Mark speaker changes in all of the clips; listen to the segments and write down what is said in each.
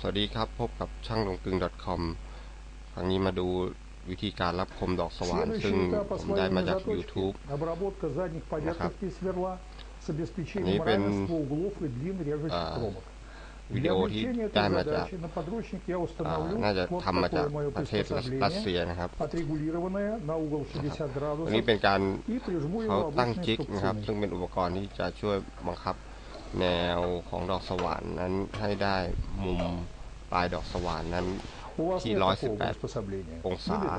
Speaker 1: สวัสดีครับพบกับช่างลงกึง .com ครั้งนี้มาดูวิธีการรับคมดอกสว่านซึ่งผมได้มาจาก YouTube นะ
Speaker 2: ครับนี้เป็น
Speaker 1: วิดีโอที่ได้มาจากน่าจะทำมาจากประเทศรัสเซียนะครับอันนี้เป็นการเขาตั้งจิกนะครับ ซึ่งเป็นอุปกรณ์ที่จะช่วยบังคับ แนวของดอกสว่านนั้นให้ได้มุมปลายดอกสว่านนั้น
Speaker 2: У вас
Speaker 1: Ти
Speaker 2: нет такого
Speaker 1: 118
Speaker 2: приспособления.
Speaker 1: องศา
Speaker 2: Не беда.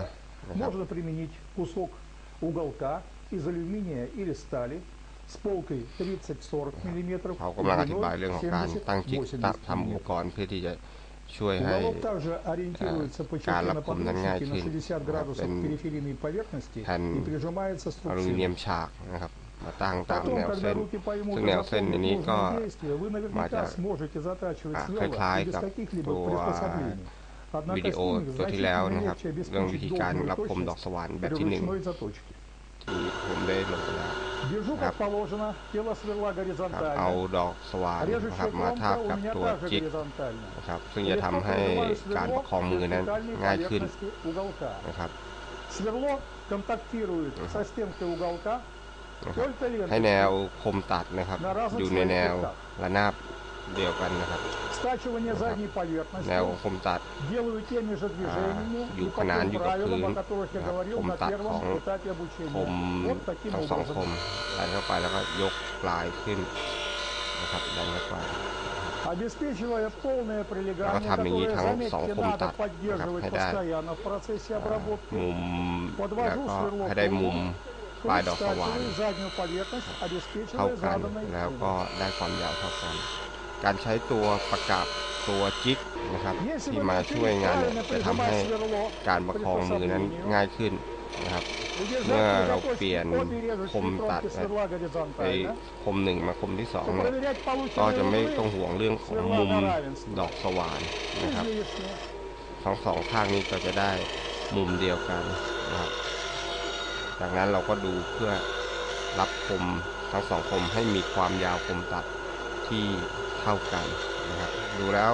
Speaker 1: นะครับ
Speaker 2: Можно применить кусок уголка из алюминия или стали с полкой 30-40 мм
Speaker 1: เขากำลังอธิบายเรื่องของการตั้งจิกตั้งทำอุป
Speaker 2: мм.
Speaker 1: กรณ์เพื่อที่จะช่วยให้
Speaker 2: Уголок также ориентируется по
Speaker 1: การ
Speaker 2: черте
Speaker 1: รั
Speaker 2: на
Speaker 1: บคมนั้นง่าย
Speaker 2: подручнике
Speaker 1: ขึ้น
Speaker 2: на 60 градусов
Speaker 1: เป็น
Speaker 2: к периферийной поверхности
Speaker 1: แผ่น
Speaker 2: и прижимается
Speaker 1: อลูมิเนียม
Speaker 2: струбцин.
Speaker 1: ฉากนะครับ มาตั้งตาม
Speaker 2: Потом,
Speaker 1: แนว
Speaker 2: когда
Speaker 1: เส้น
Speaker 2: руки поймут
Speaker 1: ซึ่ง
Speaker 2: и
Speaker 1: แนวเส้น
Speaker 2: запомнят
Speaker 1: นี้ก็
Speaker 2: нужные действия, вы наверняка
Speaker 1: Матя-
Speaker 2: сможете затачивать
Speaker 1: อ่า
Speaker 2: сверло
Speaker 1: คล้าย
Speaker 2: и
Speaker 1: ๆ
Speaker 2: без
Speaker 1: กับ
Speaker 2: каких-либо
Speaker 1: ตัว
Speaker 2: приспособлений.
Speaker 1: วิ
Speaker 2: Однако
Speaker 1: ดี
Speaker 2: с
Speaker 1: โอ
Speaker 2: ними
Speaker 1: ตัวที่แล้ว
Speaker 2: значительно
Speaker 1: นะครับ
Speaker 2: легче
Speaker 1: เรื่องวิ
Speaker 2: обеспечить
Speaker 1: ธีการ
Speaker 2: должную
Speaker 1: รับคมดอก
Speaker 2: точность
Speaker 1: สว่านแบบ
Speaker 2: при
Speaker 1: ที่หนึ่ง
Speaker 2: ручной заточке.
Speaker 1: ที่ผมได้ลงไปแล้ว
Speaker 2: Держу
Speaker 1: Ага.
Speaker 2: как положено, тело сверла
Speaker 1: ครับเอา
Speaker 2: горизонтально.
Speaker 1: ดอกสว่านนะค
Speaker 2: Режущая
Speaker 1: รับมาทาบ
Speaker 2: кромка
Speaker 1: กั
Speaker 2: у
Speaker 1: บ
Speaker 2: меня
Speaker 1: ตัว
Speaker 2: также
Speaker 1: จิก
Speaker 2: горизонтально.
Speaker 1: นะครับ ซึ่งจะ
Speaker 2: Легко
Speaker 1: ทำให้
Speaker 2: прижимаю
Speaker 1: การ
Speaker 2: сверло
Speaker 1: ประคอง
Speaker 2: к
Speaker 1: มือนั้น
Speaker 2: вертикальной
Speaker 1: ง่ายขึ้น
Speaker 2: поверхности уголка.
Speaker 1: นะครับ
Speaker 2: Сверло контактирует со стенкой уголка
Speaker 1: ให้แนวคมตัดนะครับ อยู่ในแนวระนาบเดียวกันนะครับ แนวคมตัดอ
Speaker 2: ยู่ข
Speaker 1: นาน
Speaker 2: อ
Speaker 1: ยู่
Speaker 2: กับพื้
Speaker 1: น
Speaker 2: ค
Speaker 1: ม
Speaker 2: ตั
Speaker 1: ด
Speaker 2: ข
Speaker 1: อ
Speaker 2: ง
Speaker 1: คมทั้งสองคมดันเข้าไปแล้วก็ยกปลายขึ้นนะครับดันเข้าไป
Speaker 2: แล้ว
Speaker 1: ก็ทำ
Speaker 2: อ
Speaker 1: ย่าง
Speaker 2: นี้
Speaker 1: ทั้
Speaker 2: ง
Speaker 1: สอ
Speaker 2: งคม
Speaker 1: ตัด
Speaker 2: นะ
Speaker 1: ครับให้ได้มุ
Speaker 2: ม
Speaker 1: แล้วก็ให้ได้มุม ปลายดอกทวานเท่ากันแล้วก็ได้ความยาวเท่ากัน การใช้ตัวประกับตัวจิกนะครับที่มาช่วยงานจะทำให้การประคองมือนั้นง่ายขึ้นนะครับเมื่อเราเปลี่ยนคมตัดไปคมหนึ่งมาคมที่สองก็จะไม่ต้องห่วงเรื่องของมุมดอกสว่านนะครับทั้งสองข้างนี้ก็จะได้มุมเดียวกันนะครับ จากนั้นเราก็ดูเพื่อรับคมทั้งสองคมให้มีความยาวคมตัดที่เท่ากันนะครับ ดูแล้ว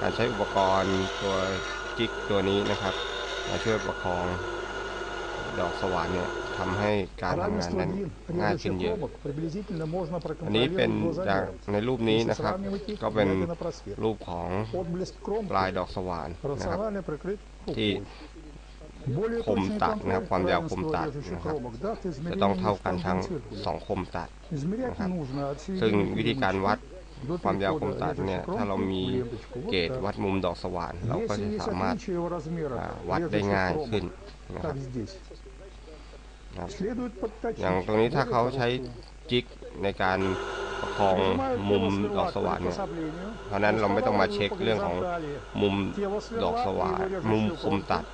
Speaker 1: การใช้อุปกรณ์ตัวจิกตัวนี้นะครับ มาช่วยประคองดอกสว่านเนี่ยทำให้การทำงานนั้นง่ายขึ้นเยอะ อันนี้เป็นจากในรูปนี้นะครับ ก็เป็นรูปของลายดอกสว่านนะครับที่ คมตัดนะครับความยาวคมตัดนะครับจะต้องเท่ากันทั้งสองคมตัด
Speaker 2: นะครับ
Speaker 1: ซึ่งวิธีการวัดความยาวคมตัดเนี่ยถ้าเรามีเกจวัดมุมดอกสว่านเราก็จะสามารถวัดได้ง่ายขึ้นนะครับอย่างตรงนี้ถ้าเขาใช้จิกในการประคองมุมดอกสว่านเนี่ยเพราะนั้นเราไม่ต้องมาเช็คเรื่องของมุมดอกสว่านมุมคมตัด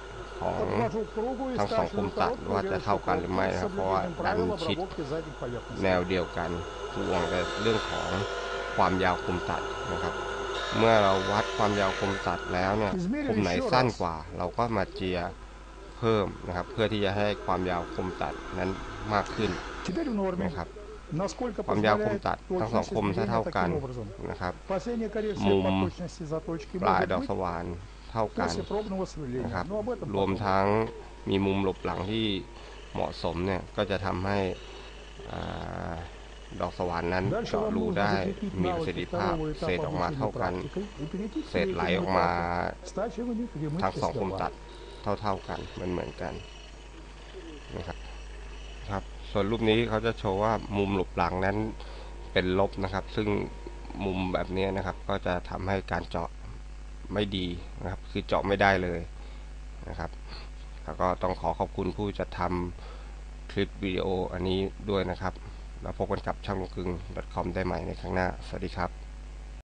Speaker 1: ของทั้งสองคมตัดว่าจะเท่ากันหรือไม่นะครับเพราะว่าดันชิดแนวเดียวกันห่วงแต่เรื่องของความยาวคมตัดนะครับ เมื่อเราวัดความยาวคมตัดแล้วเนี่ยคมไหนสั้นกว่า เราก็มาเจียเพิ่มนะครับ เพื่อที่จะให้ความยาวคมตัดนั้นมากขึ้นนะครับความยาวคมตัดทั้งสองคมถ้าเท่ากันนะครับ
Speaker 2: มุม
Speaker 1: ปลายดอกสว่าน ท่ากันนะครับ รวมทั้งมีมุมหลบหลังที่เหมาะสมเนี่ย ก็จะทำให้ดอกสว่านนั้นเจาะรูได้มีประสิทธิภาพเศษออกมาเท่ากัน เศษไหลออกมาทั้งสองคมตัดเท่าๆกันมันเหมือนกันนะครับครับ ส่วนรูปนี้เขาจะโชว์ว่ามุมหลบหลังนั้นเป็นลบนะครับ ซึ่งมุมแบบนี้นะครับ ก็จะทำให้การเจาะ ไม่ดีนะครับ คือเจาะไม่ได้เลยนะครับ แล้วก็ต้องขอขอบคุณผู้จัดทำคลิปวิดีโออันนี้ด้วยนะครับ แล้วพบกันกับช่างลงกึง .com ได้ใหม่ในครั้งหน้า สวัสดีครับ